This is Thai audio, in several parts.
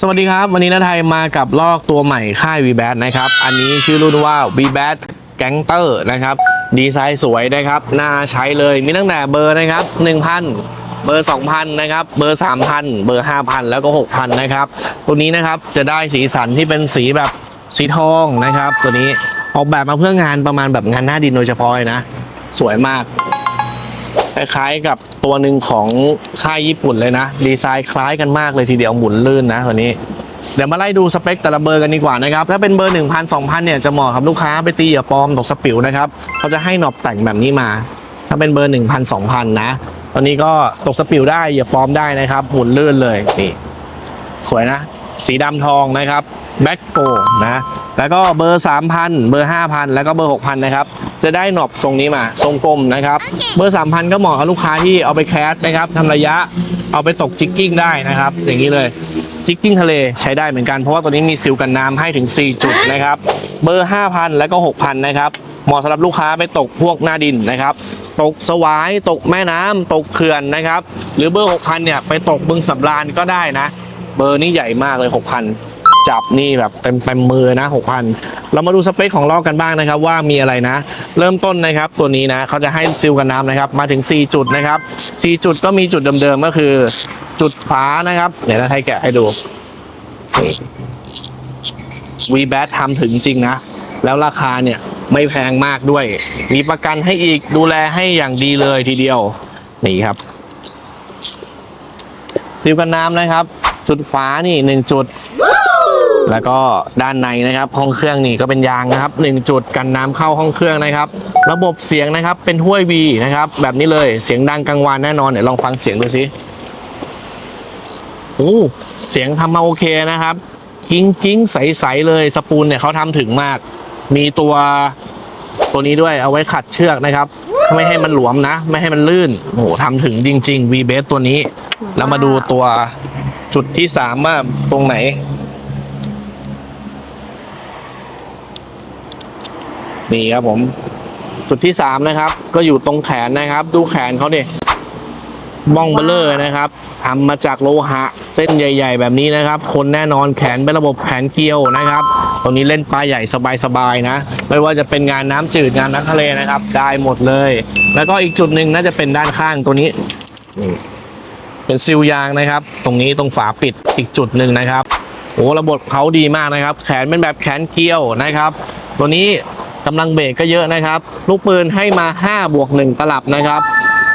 สวัสดีครับ วันนี้นาไทยมากับลอกตัวใหม่ค่าย v b a t นะครับ อันนี้ชื่อรุ่นว่า v b a t g a n g t e r นะครับ ดีไซน์สวยนะครับ น่าใช้เลยมีตั้งแต่เบอร์นะครับ 1,000 เบอร์ 2,000 นะครับ เบอร์ 3,000 เบอร์ 5,000 แล้วก็ 6,000 นะครับ ตัวนี้นะครับจะได้สีสันที่เป็นสีแบบสีทองนะครับ ตัวนี้ออกแบบมาเพื่องานประมาณแบบงานหน้าดินโดยเฉพาะเลยนะ สวยมาก คล้ายๆกับตัวหนึ่งของค่ายญี่ปุ่นเลยนะ ดีไซน์คล้ายกันมากเลยทีเดียวหมุนลื่นนะตัวนี้เดี๋ยวมาไล่ดูสเปคแต่ละเบอร์กันดีกว่านะครับ ถ้าเป็นเบอร์ 1,000 2,000 เนี่ยจะเหมาะกับลูกค้าไปตีอย่าปลอมตกสปิวนะครับเขาจะให้หนอบแต่งแบบนี้มา ถ้าเป็นเบอร์ 1,000 2,000 นะ ตอนนี้ก็ตกสปิวได้อย่าฟอร์มได้นะครับ หมุนลื่นเลยนี่สวยนะ สีดำทองนะครับแบ็คโกนะ แล้วก็เบอร์ 3,000 เบอร์ 5,000 แล้วก็เบอร์ 6,000 นะครับ จะได้หนอบทรงนี้มา ทรงกลมนะครับ เบอร์ 3,000 ก็เหมาะกับลูกค้าที่เอาไปแคสนะครับทำระยะเอาไปตกจิกกิ้งได้นะครับ อย่างนี้เลยจิกกิ้งทะเลใช้ได้เหมือนกันเพราะว่าตัวนี้มีซิลกันน้ำให้ถึง 4 จุดนะครับ เบอร์ 5,000 แล้วก็ 6,000 นะครับเหมาะสำหรับลูกค้าไปตกพวกหน้าดินนะครับ ตกสวายตกแม่น้ำตกเขื่อนนะครับ หรือเบอร์ 6,000 เนี่ยไปตกบึงสำราญก็ได้นะ เบอร์นี้ใหญ่มากเลย 6,000 จับนี่แบบเต็มเต็มมือนะ6,000เรามาดูสเปคของลอกกันบ้างนะครับ ว่ามีอะไรนะ เริ่มต้นนะครับ ตัวนี้นะเขาจะให้ซิลกันน้ำนะครับ มาถึง 4 จุดนะครับ 4 จุดก็มีจุดเดิมๆก็คือ จุดฝานะครับ เดี๋ยวเราให้แกะให้ดูวีแบททำถึงจริงนะ แล้วราคาเนี่ยไม่แพงมากด้วย มีประกันให้อีกดูแลให้อย่างดีเลยทีเดียว นี่ครับซิลกันน้ำนะครับ จุดฝานี่หนึ่งจุด แล้วก็ด้านในนะครับห้องเครื่องนี่ก็เป็นยางนะครับหนึ่งจุดกันน้ำเข้าห้องเครื่องนะครับ ระบบเสียงนะครับเป็นห้วยวีนะครับ แบบนี้เลยเสียงดังกลางวานแน่นอนเดี๋ยวลองฟังเสียงดูสิโอ้เสียงทำมาโอเคนะครับ กิ้งกิ้งใสๆเลยสปูลเนี่ยเขาทำถึงมาก มีตัวตัวนี้ด้วยเอาไว้ขัดเชือกนะครับ ไม่ให้มันหลวมนะ ไม่ให้มันลื่นโอ้โหทำถึงจริง ๆ V b a s ตัวนี้ แล้วมาดูตัวจุดที่สามว่าตรงไหน นี่ครับผม จุดที่สามนะครับ ก็อยู่ตรงแขนนะครับ ดูแขนเขาดิบ้องเบลเลอร์นะครับทำมาจากโลหะ เส้นใหญ่ ๆ แบบนี้นะครับ คนแน่นอนแขนเป็นระบบแขนเกลียวนะครับตรงนี้เล่นปลาใหญ่สบายๆนะ ไม่ว่าจะเป็นงานน้ำจืดงานน้ำทะเลนะครับ ได้หมดเลย แล้วก็อีกจุดหนึ่งน่าจะเป็นด้านข้างตัวนี้เป็นซิลยางนะครับ ตรงนี้ตรงฝาปิดอีกจุดหนึ่งนะครับโอ้ระบบเขาดีมากนะครับ แขนเป็นแบบแขนเกลียวนะครับ ตัวนี้ กำลังเบรกก็เยอะนะครับ ลูกปืนให้มา 5 บวก 1 ตลับนะครับ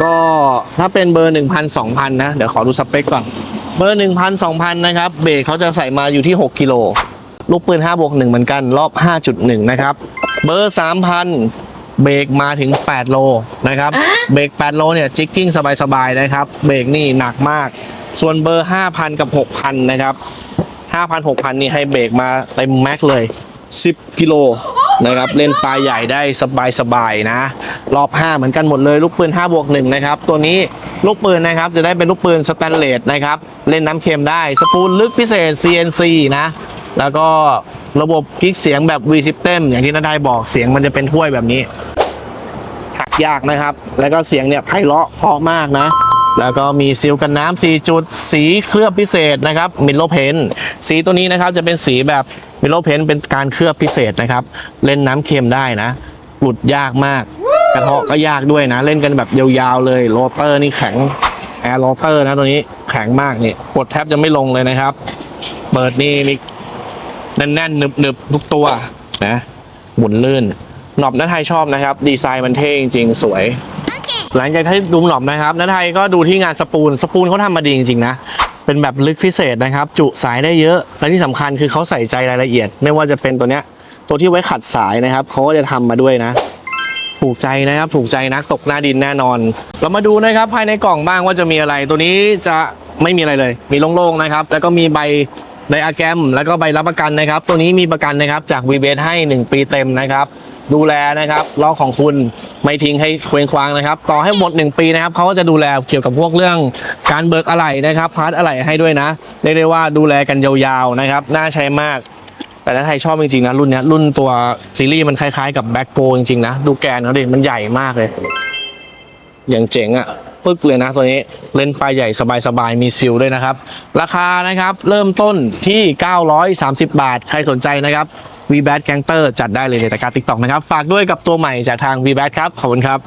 ก็ถ้าเป็นเบอร์ 1,000 2,000 นะ เดี๋ยวขอดูสเปคก่อน เบอร์ 1,000 2,000 นะครับ เบรกเขาจะใส่มาอยู่ที่ 6 กิโล ลูกปืน 5 บวก 1 เหมือนกัน รอบ 5.1 นะครับ เบอร์ 3,000 เบรกมาถึง 8 โลนะครับ เบรก 8 โลเนี่ยจิกกิ้งสบาย ๆ นะครับ เบรกนี่หนักมาก ส่วนเบอร์ 5,000 กับ 6,000 นะครับ 5,000 6,000 นี่ให้เบรกมาเต็มแม็กเลย 10 กิโล นะครับ เล่นปลาใหญ่ได้สบายๆนะ รอบ 5 เหมือนกันหมดเลย ลูกปืน5บวก1นะครับ ตัวนี้ลูกปืนนะครับ จะได้เป็นลูกปืนสแตนเลสนะครับ เล่นน้ำเค็มได้ สปูลลึกพิเศษ CNC นะ แล้วก็ระบบคลิกเสียงแบบ V System อย่างที่นาไดบอกเสียงมันจะเป็นถ้วยแบบนี้หักยากนะครับ แล้วก็เสียงเนี่ยไพเราะเพราะมากนะแล้วก็มีซีลกันน้ำ4จุดสีเคลือบพิเศษนะครับมิลโลเพนสีตัวนี้นะครับจะเป็นสีแบบ มิโลเพนเป็นการเคลือบพิเศษนะครับ เล่นน้ำเค็มได้นะ หลุดยากมาก กระเทาะก็ยากด้วยนะ เล่นกันแบบยาวๆเลยโรเตอร์นี่แข็งแอร์โรเตอร์นะตัวนี้แข็งมากนี่กดแทบจะไม่ลงเลยนะครับ เปิดนี่นี่แน่นๆหนึบๆทุกตัวนะหมุนลื่นหนอบนัทไทยชอบนะครับ ดีไซน์มันเท่จริงๆสวย หลังจากที่ดูหนอบนะครับนัทไทยก็ดูที่งานสปูลสปูลเขาทำมาดีจริงๆนะ เป็นแบบลึกพิเศษนะครับ จุสายได้เยอะ และที่สำคัญคือเขาใส่ใจรายละเอียด ไม่ว่าจะเป็นตัวเนี้ยตัวที่ไว้ขัดสายนะครับเขาก็จะทำมาด้วยนะถูกใจนะครับถูกใจนักตกหน้าดินแน่นอน เรามาดูนะครับภายในกล่องบ้างว่าจะมีอะไร ตัวนี้จะไม่มีอะไรเลย มีโล่งๆนะครับ แล้วก็มีใบไดอะแกรมแล้วก็ใบรับประกันนะครับ ตัวนี้มีประกันนะครับจากวีเบสให้ 1 ปีเต็มนะครับ ดูแลนะครับล้อของคุณไม่ทิ้งให้เคว้งคว้างนะครับ ต่อให้หมด 1 ปีนะครับเขาก็จะดูแลเกี่ยวกับพวกเรื่องการเบิกอะไหล่นะครับพาร์ทอะไหล่ให้ด้วยนะเรียกได้ว่าดูแลกันยาวๆนะครับน่าใช้มาก แต่ถ้าใครชอบจริงๆนะรุ่นนี้รุ่นตัวซีรีส์มันคล้ายๆกับแบ็คโกจริงๆนะดูแกนเขาดิมันใหญ่มากเลยอย่างเจ๋งอะ่ะปึ๊กเลยนะตัวนี้เลนส์ไฟใหญ่สบายๆมีซิลด้วยนะครับ ราคานะครับเริ่มต้นที่ 930 บาท ใครสนใจนะครับ v b a t Gangster จัดได้เลยในตะกร้า TikTok นะครับ ฝากด้วยกับตัวใหม่จากทาง v b a t ครับ ขอบคุณครับ